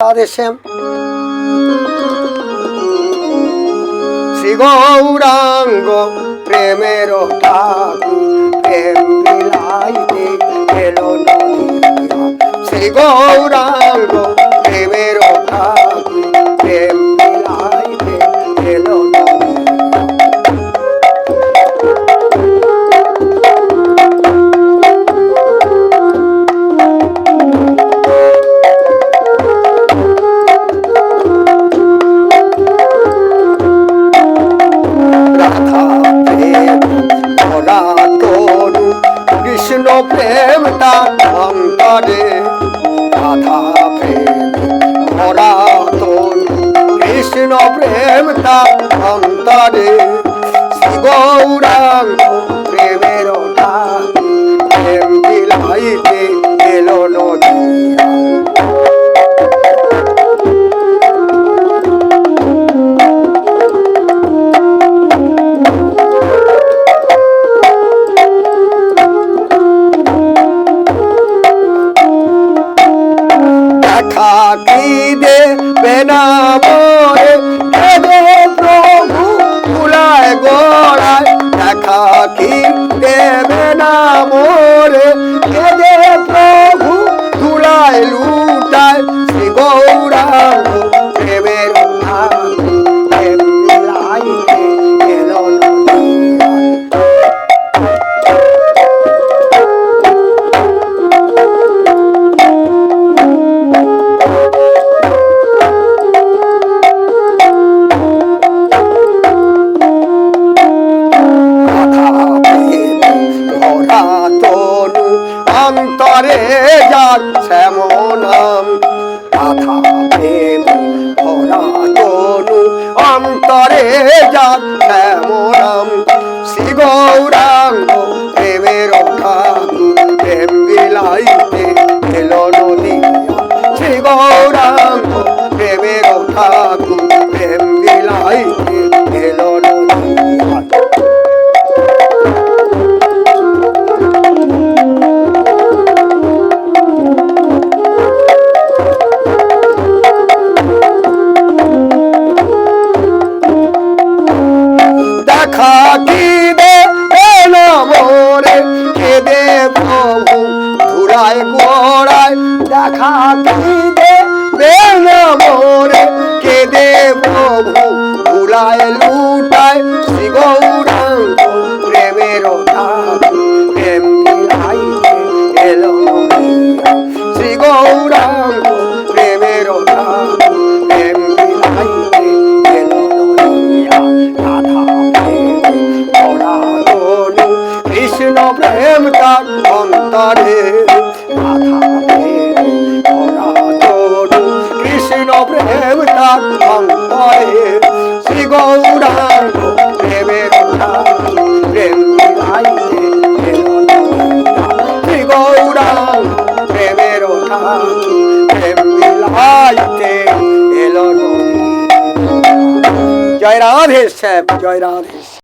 রাধেশ্যাম শ্রী গৌরাঙ্গ প্রেমের প্রেম বিলাইতে গৌরাঙ্গ কৃষ্ণ প্রেম তার অন্তরে রাধা প্রেম ভরা কৃষ্ণ প্রেম তার অন্তরে। দেখা কি দেবে না মোরে দেবে প্রভু গোড়ায় দেখা কি অন্তরে যার শ্যামনাম কথা প্রেম ভরা তনু অন্তরে শ্যামনাম শ্রী গৌরাঙ্গ প্রেমের ঠাকুর প্রেম বিলাইতে এলো নদিয়া শ্রী প্রেমের ঠাকুর প্রেম বিলাইতে নদিয়া দেখা কি দে এলো মোরে, কেদে প্রভু গোড়ায় দেখা কি দে বেলো মোরে, কেদে প্রভু ধুলায় লুটায়। প্রেম তার অন্তরে কৃষ্ণ প্রেম তার অন্তরে শ্রী গৌরাঙ্গ প্রেমের প্রেম শ্রী গৌরাঙ্গ প্রেমের প্রেম বিলাইতে, এলো জয় রাধে শ্যাম, জয় রাধে শ্যাম।